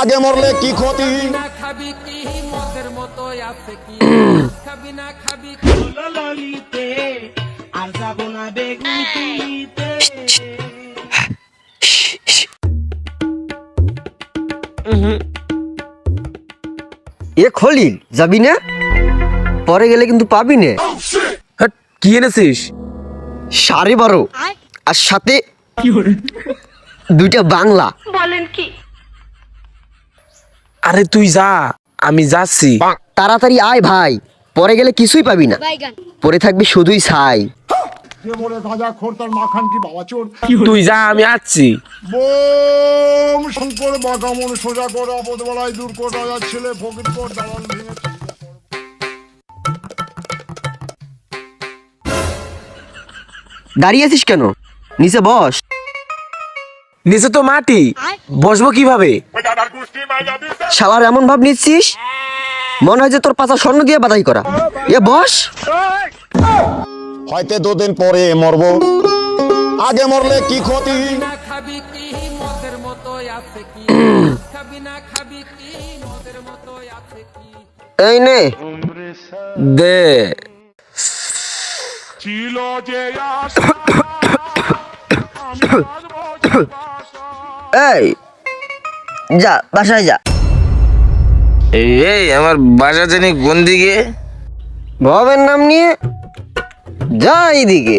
আগে মরলে কি ক্ষতি? কি কি? এ খলিল যাবি না? পরে গেলে কিন্তু পাবি না। হাট, কি এনেছিস? সাড়ে বারো। আর সাথে দুইটা বাংলা। আরে তুই যা আমি যাচ্ছি। তাড়াতাড়ি আয় ভাই পরে গেলে কিছুই পাবি না। পরে থাকবি শুধুই ছাই। তুই যা আমি আসছি। সোজা দূর ছেলে ফকির কর দাঁড়িয়ে আছিস কেন? নিচে বস। নিচে তো মাটি। বসবো কীভাবে? শালার এমন ভাব নিচ্ছিস? মনে হয় যে তোর পাতা স্বর্ণ দিয়ে বাদাই করা। এ বস। হয়তো দুদিন পরে মরব। আগে মরলে কি ক্ষতি? না খাবি কি মদের মতো আছে কি খাবি না। খাবি কি মদের মতো আছে কি এই নে দে ছিল যে এই যা বাসায় যা। এই আমার বাসা জানি কোন দিকে? ভবের নাম নিয়ে যা এইদিকে।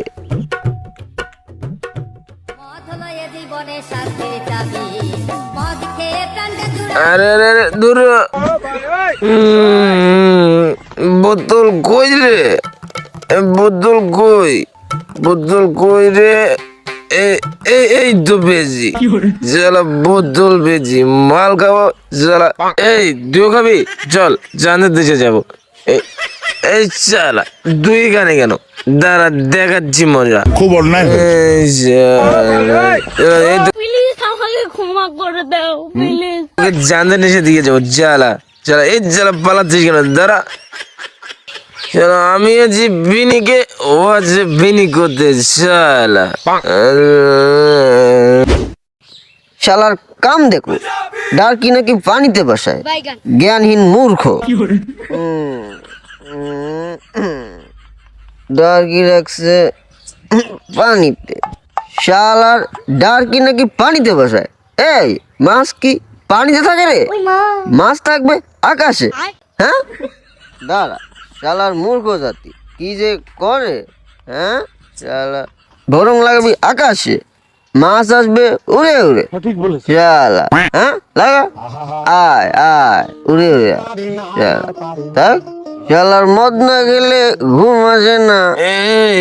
আরে আরে আরে দূর। উম, বোতল কই রে? এ, বোতল কই? বোতল কই রে? এই এই এই তো বেজি। জ্বালা বোতল বেজি। মাল খাব জ্বালা এই তুইও খাবি? চল জানের দেশে যাব। এই এই চালা দুই গানে কেন? দাঁড়া দেখাচ্ছি মজা। খুব অন্যায় ক্ষমা করে দাও জানতে এসে দিয়ে যাব জ্বালা। জ্বালা এই জ্বালা পালাচ্ছিস কেন? দাঁড়া। শালা, আমি আছি বিনিকে ও আছে বিনি করতে শালা। শালার কাম দেখো ডার্কি নাকি পানিতে বসায়? জ্ঞানহীন মূর্খ। ডার্কি রাখছে পানিতে? শালার ডার্কি নাকি পানিতে বসায়? এই মাছ কি পানিতে থাকে রে? মাছ থাকবে আকাশে। হ্যাঁ? দাঁড়া। শালার মূর্খ জাতি। কি যে করে হ্যাঁ? শালা বরং লাগবে আকাশে। মাছ আসবে উড়ে উড়ে। শালা হ্যাঁ? লাগা? আয় আয় উড়ে উড়ে। থাক। শালার মদ না গেলে ঘুম আসে না। এই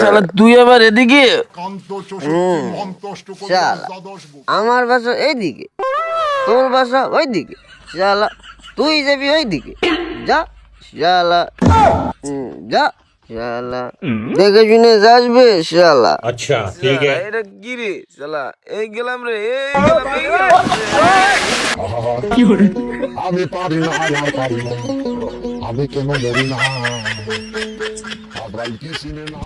শালা তুই আবার এদিকে? শালা আমার বাসা এইদিকে। তোর বাসা ওইদিকে। শালা তুই যাবি ওইদিকে। যা। শালা হুম, যা শালা দেখে শুনে যাসবে শালা শালা, এটা কি রে শালা এই গেলাম রে এই গেলাম এই গেলাম আমি পারি না আর পারি না আমি কেন মরি না আবার কি সিনেমা